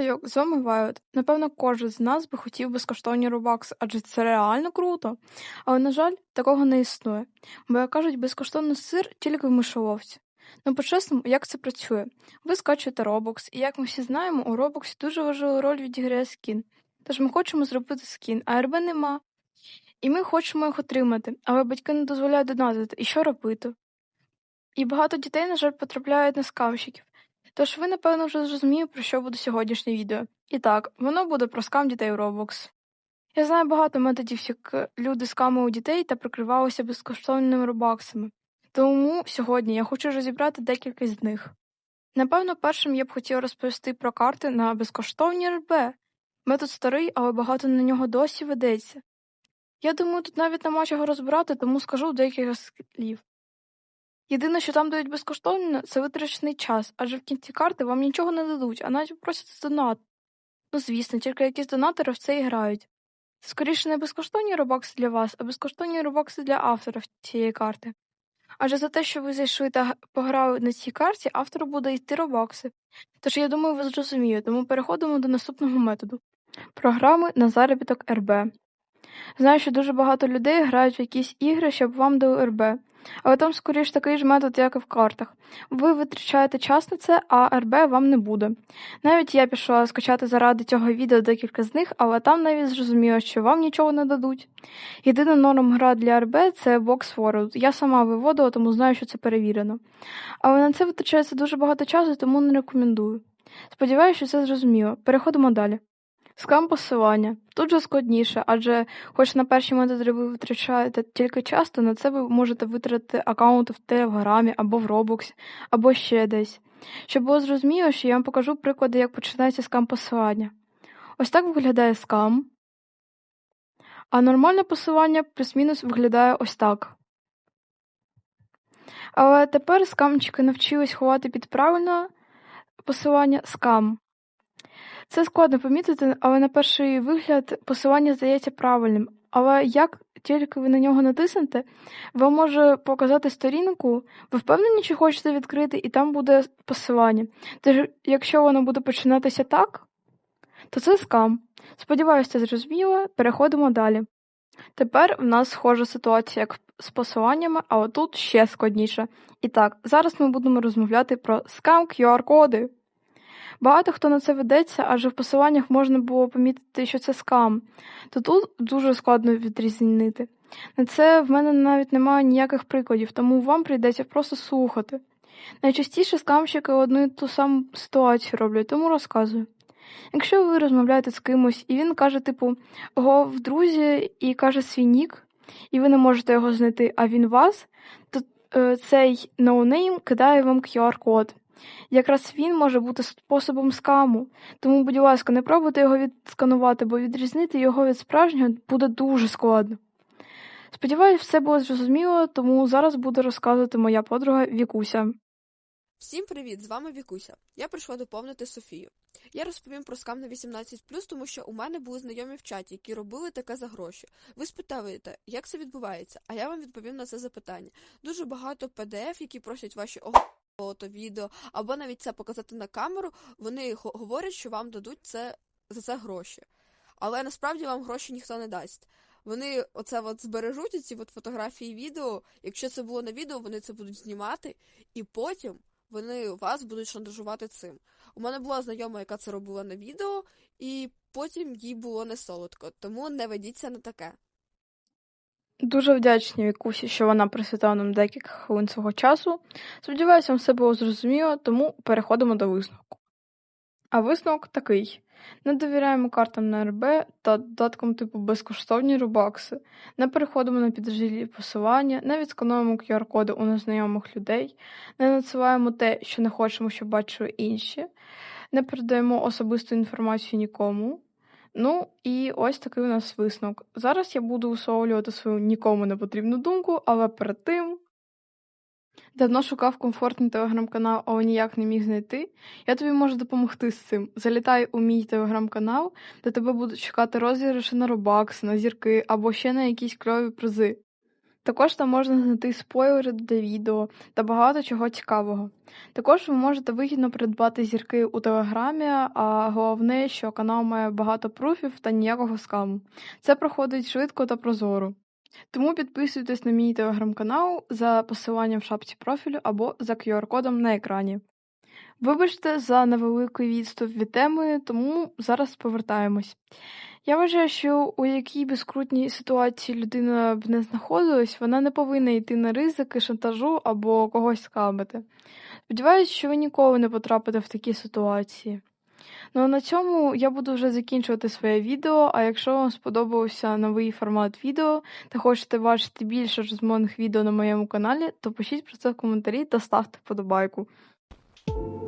хайок, з. Напевно, кожен з нас би хотів безкоштовні робакси, адже це реально круто. Але, на жаль, такого не існує. Бо, як кажуть, безкоштовний сир тільки в мишоловці. Ну, по-чесному, як це працює? Ви скачуєте Roblox, і як ми всі знаємо, у Roblox дуже важливу роль відіграє скін. Тож ми хочемо зробити скін, а РБ нема. І ми хочемо їх отримати, але батьки не дозволяють донатити. І що робити? І багато дітей, на жаль, потрапляють на скамщиків. Тож ви, напевно, вже зрозуміли, про що буде сьогоднішнє відео. І так, воно буде про скам дітей у Roblox. Я знаю багато методів, як люди скамили дітей та прикривалися безкоштовними робаксами. Тому сьогодні я хочу розібрати декілька з них. Напевно, першим я б хотіла розповісти про карти на безкоштовні РБ. Метод старий, але багато на нього досі ведеться. Я думаю, тут навіть нема чого розбирати, тому скажу декілька слів. Єдине, що там дають безкоштовно, це витрачений час, адже в кінці карти вам нічого не дадуть, а навіть просять донат. Ну, звісно, тільки якісь донатори в це і грають. Скоріше не безкоштовні робокси для вас, а безкоштовні робокси для авторів цієї карти. Адже за те, що ви зайшли та пограли на цій карті, автору буде йти робокси. Тож я думаю, ви зрозумієте, тому переходимо до наступного методу програми на заробіток РБ. Знаю, що дуже багато людей грають в якісь ігри, щоб вам дали РБ. Але там скоріш такий ж метод, як і в картах. Ви витрачаєте час на це, а РБ вам не буде. Навіть я пішла скачати заради цього відео декілька з них, але там навіть зрозуміло, що вам нічого не дадуть. Єдина норм гра для РБ це Box World. Я сама виводила, тому знаю, що це перевірено. Але на це витрачається дуже багато часу, тому не рекомендую. Сподіваюся, що це зрозуміло. Переходимо далі. Скам посилання. Тут же складніше, адже хоч на перші методи ви витрачаєте тільки час, то на це ви можете витратити аккаунти в Телеграмі або в Робоксі, або ще десь. Щоб було зрозуміло, що я вам покажу приклади, як починається скам посилання. Ось так виглядає скам. А нормальне посилання плюс-мінус виглядає ось так. Але тепер скамчики навчились ховати під правильне посилання скам. Це складно помітити, але на перший вигляд посилання здається правильним. Але як тільки ви на нього натиснете, вам може показати сторінку, ви впевнені, що хочете відкрити, і там буде посилання. Тож, якщо воно буде починатися так, то це скам. Сподіваюся, зрозуміло, переходимо далі. Тепер в нас схожа ситуація, як з посиланнями, а отут ще складніше. І так, зараз ми будемо розмовляти про скам QR-коди. Багато хто на це ведеться, адже в посиланнях можна було помітити, що це скам, то тут дуже складно відрізнити. На це в мене навіть немає ніяких прикладів, тому вам прийдеться просто слухати. Найчастіше скамщики одну і ту саму ситуацію роблять, тому розказую. Якщо ви розмовляєте з кимось, і він каже, типу, го в друзі і каже свій нік, і ви не можете його знайти, а він вас, то е, цей ноунейм кидає вам QR-код. Якраз він може бути способом скаму, тому, будь ласка, не пробуйте його відсканувати, бо відрізнити його від справжнього буде дуже складно. Сподіваюсь, все було зрозуміло, тому зараз буде розказувати моя подруга Вікуся. Всім привіт! З вами Вікуся. Я прийшла доповнити Софію. Я розповім про скам на 18, тому що у мене були знайомі в чаті, які робили таке за гроші. Ви спитаєте, як це відбувається? А я вам відповім на це запитання. Дуже багато PDF, які просять ваші фото, відео, або навіть це показати на камеру, вони говорять, що вам дадуть це за це гроші. Але насправді вам гроші ніхто не дасть. Вони оце от збережуть ці от фотографії відео. Якщо це було на відео, вони це будуть знімати, і потім вони вас будуть шантажувати цим. У мене була знайома, яка це робила на відео, і потім їй було не солодко, тому не ведіться на таке. Дуже вдячні Вікусі, що вона присвятила нам декілька хвилин свого часу. Сподіваюся, вам все було зрозуміло, тому переходимо до висновку. А висновок такий: не довіряємо картам на РБ та додаткам типу безкоштовні рубакси, не переходимо на піджилі посилання, не відскануємо QR-коди у незнайомих людей, не надсилаємо те, що не хочемо, щоб бачили інші, не передаємо особисту інформацію нікому. Ну, і ось такий у нас висновок. Зараз я буду усовлювати свою нікому не потрібну думку, але перед тим. Давно шукав комфортний телеграм-канал, але ніяк не міг знайти. Я тобі можу допомогти з цим. Залітай у мій телеграм-канал, де тебе будуть чекати розіграші на робакс, на зірки або ще на якісь кльові призи. Також там можна знайти спойлери для відео та багато чого цікавого. Також ви можете вигідно придбати зірки у Телеграмі, а головне, що канал має багато пруфів та ніякого скаму. Це проходить швидко та прозоро. Тому підписуйтесь на мій телеграм-канал за посиланням в шапці профілю або за QR-кодом на екрані. Вибачте за невеликий відступ від теми, тому зараз повертаємось. Я вважаю, що у якій би скрутній ситуації людина б не знаходилась, вона не повинна йти на ризики, шантажу або когось скамити. Сподіваюсь, що ви ніколи не потрапите в такі ситуації. Ну а на цьому я буду вже закінчувати своє відео. А якщо вам сподобався новий формат відео та хочете бачити більше розмовних відео на моєму каналі, то пишіть про це в коментарі та ставте вподобайку. Thank you